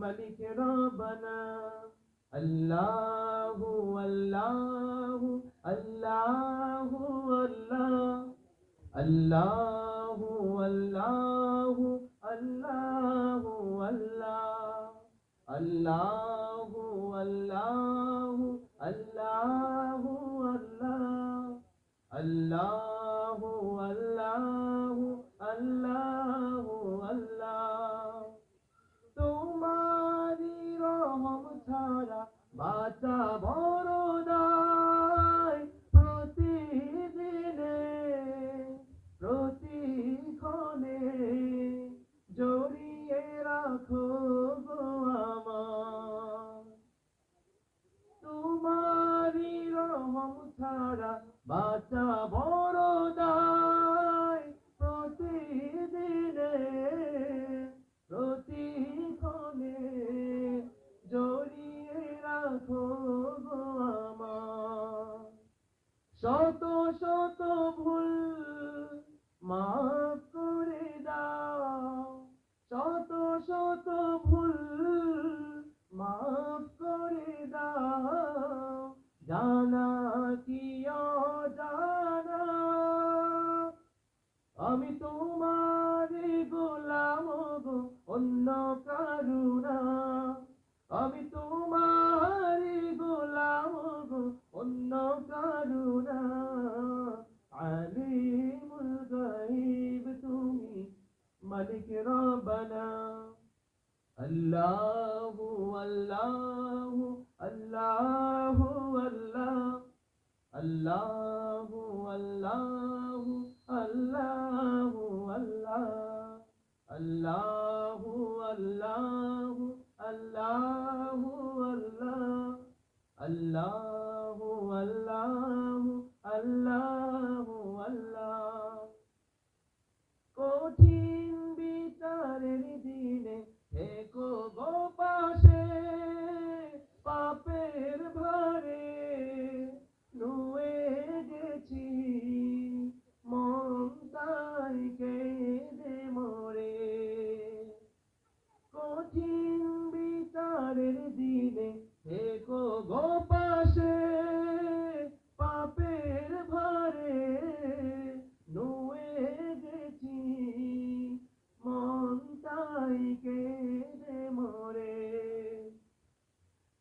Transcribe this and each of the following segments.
ملك ربنا. الله الله الله الله الله الله الله الله الله الله الله الله ছাড়া বাঁচা বড় দায় প্রতিদিনে প্রতিক্ষণে জড়িয়ে রাখো শত শত ভুল মাফ করে দাও। শত শত ভুল মাফ করে দাও। জানা মালিক রব্বানা আল্লাহ আল্লাহ আল্লাহ আল্লাহ আল্লাহ আল্লাহ আল্লাহ আল্লাহ আল্লাহ আল্লাহ আল্লাহ আল্লাহ আল্লাহ আল্লাহ আল্লাহ কঠিন বিচারের পাপের ভারে নুয়ে গেছি মন তাই কেঁদে মরে। কঠিন বিতারের দিনে থেকো গো পাশে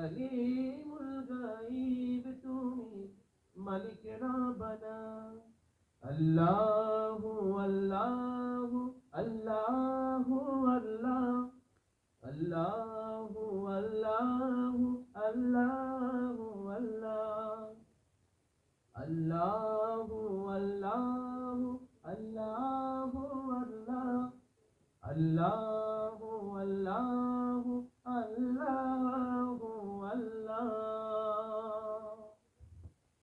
আলিমুল গাইব তুমি মালিক রব্বানা আল্লাহু আল্লাহু আল্লাহু আল্লাহ আল্লাহু আল্লাহু আল্লাহু আল্লাহ আল্লাহু আল্লাহু আল্লাহু আল্লাহ আল্লাহ